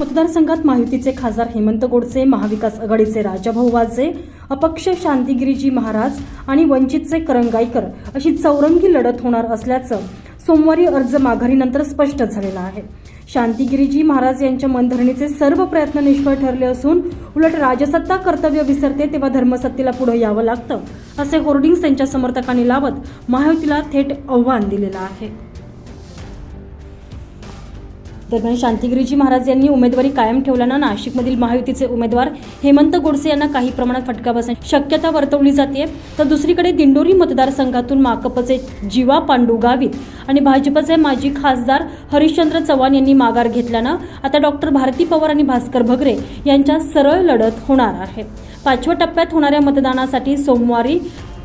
मतदारसंघात महायुतीचे खासदार हेमंत गोडसे महाविकास आघाडीचे राजाभाऊ वाजे अपक्ष शांतिगिरीजी महाराज आणि वंचितचे करंगाईकर अशी चौरंगी लढत होणार असल्याचं सोमवारी अर्ज माघारीनंतर स्पष्ट झालेलं आहे. शांतिगिरीजी महाराज यांच्या मनधरणीचे सर्व प्रयत्न निष्फळ ठरले असून उलट राजसत्ता कर्तव्य विसरते तेव्हा धर्मसत्तेला पुढे यावं लागतं असे होर्डिंग्स त्यांच्या समर्थकांनी लावत महायुतीला थेट आव्हान दिलेलं आहे. दरम्यान शांतिगिरीजी महाराज यांनी उमेदवारी कायम ठेवल्यानं नाशिकमधील महायुतीचे उमेदवार हेमंत गोडसे यांना काही प्रमाणात फटका बसण्याची शक्यता वर्तवली जाते तर दुसरीकडे दिंडोरी मतदारसंघातून माकपचे जीवा पांडू गावित आणि भाजपचे माजी खासदार हरिश्चंद्र चव्हाण यांनी माघार घेतल्यानं आता डॉक्टर भारती पवार आणि भास्कर भगरे यांच्या सरळ लढत होणार आहे. पाचव्या टप्प्यात होणाऱ्या मतदानासाठी सोमवारी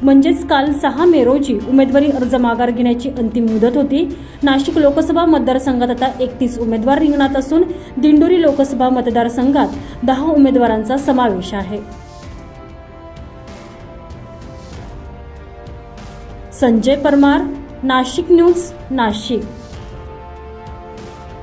म्हणजेच काल सहा मे रोजी उमेदवारी अर्ज माघार घेण्याची अंतिम मुदत होती. नाशिक लोकसभा मतदारसंघात आता एकतीस उमेदवार रिंगणात असून दिंडोरी लोकसभा मतदारसंघात दहा उमेदवारांचा समावेश आहे. संजय परमार नाशिक न्यूज नाशिक.